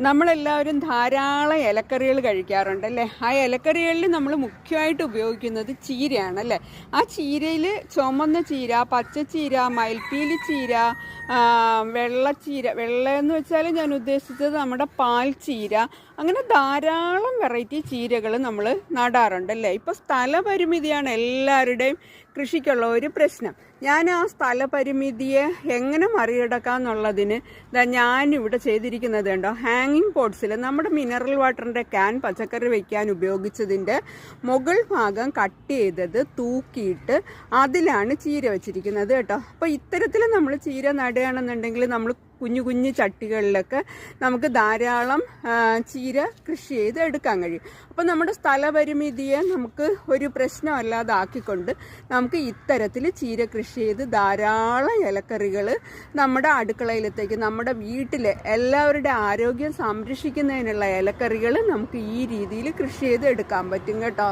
നമ്മളെല്ലാവരും ധാരാളം ഇലക്കറികൾ കഴിക്കാറുണ്ട് അല്ലേ ആ ഇലക്കറികളിൽ നമ്മൾ മുഖ്യമായിട്ട് ഉപയോഗിക്കുന്നത് ചീരയാണ് അല്ലേ ആ ചീരയിൽ ചുമന്ന ചീര പച്ചച്ചീര മയിൽപ്പീലി ചീര വെള്ളച്ചീര വെള്ളയെന്ന് വെച്ചാൽ ഞാൻ ഉദ്ദേശിച്ചത് നമ്മുടെ പാൽ ചീര. അങ്ങനെ ധാരാളം വെറൈറ്റി ചീരകൾ നമ്മൾ നടാറുണ്ട് അല്ലേ? ഇപ്പോൾ സ്ഥലപരിമിതിയാണ് എല്ലാവരുടെയും കൃഷിക്കുള്ള ഒരു പ്രശ്നം. ഞാൻ ആ സ്ഥലപരിമിതിയെ എങ്ങനെ മറികടക്കാന്നുള്ളതിന് ദാ ഞാനിവിടെ ചെയ്തിരിക്കുന്നത് കണ്ടോ? ഹാങ്ങിങ് പോട്ട്സിൽ നമ്മുടെ മിനറൽ വാട്ടറിന്റെ ക്യാൻ പച്ചക്കറി വയ്ക്കാൻ ഉപയോഗിച്ചതിന്റെ മുകൾ ഭാഗം കട്ട് ചെയ്തത് തൂക്കിയിട്ട് അതിലാണ് ചീര വെച്ചിരിക്കുന്നത് കേട്ടോ. അപ്പോൾ ഇത്തരത്തിൽ നമ്മൾ ചീര നടുകയാണെന്നുണ്ടെങ്കിൽ നമ്മൾ കുഞ്ഞു കുഞ്ഞു ചട്ടികളിലൊക്കെ നമുക്ക് ധാരാളം ചീര കൃഷി ചെയ്ത് എടുക്കാൻ കഴിയും. അപ്പോൾ നമ്മുടെ സ്ഥലപരിമിതിയെ നമുക്ക് ഒരു പ്രശ്നമല്ലാതാക്കിക്കൊണ്ട് നമുക്ക് ഇത്തരത്തിൽ ചീര കൃഷി ചെയ്ത് ധാരാളം ഇലക്കറികൾ നമ്മുടെ അടുക്കളയിലത്തേക്ക് നമ്മുടെ വീട്ടിലെ എല്ലാവരുടെ ആരോഗ്യം സംരക്ഷിക്കുന്നതിനുള്ള ഇലക്കറികൾ നമുക്ക് ഈ രീതിയിൽ കൃഷി ചെയ്ത് എടുക്കാൻ പറ്റും കേട്ടോ.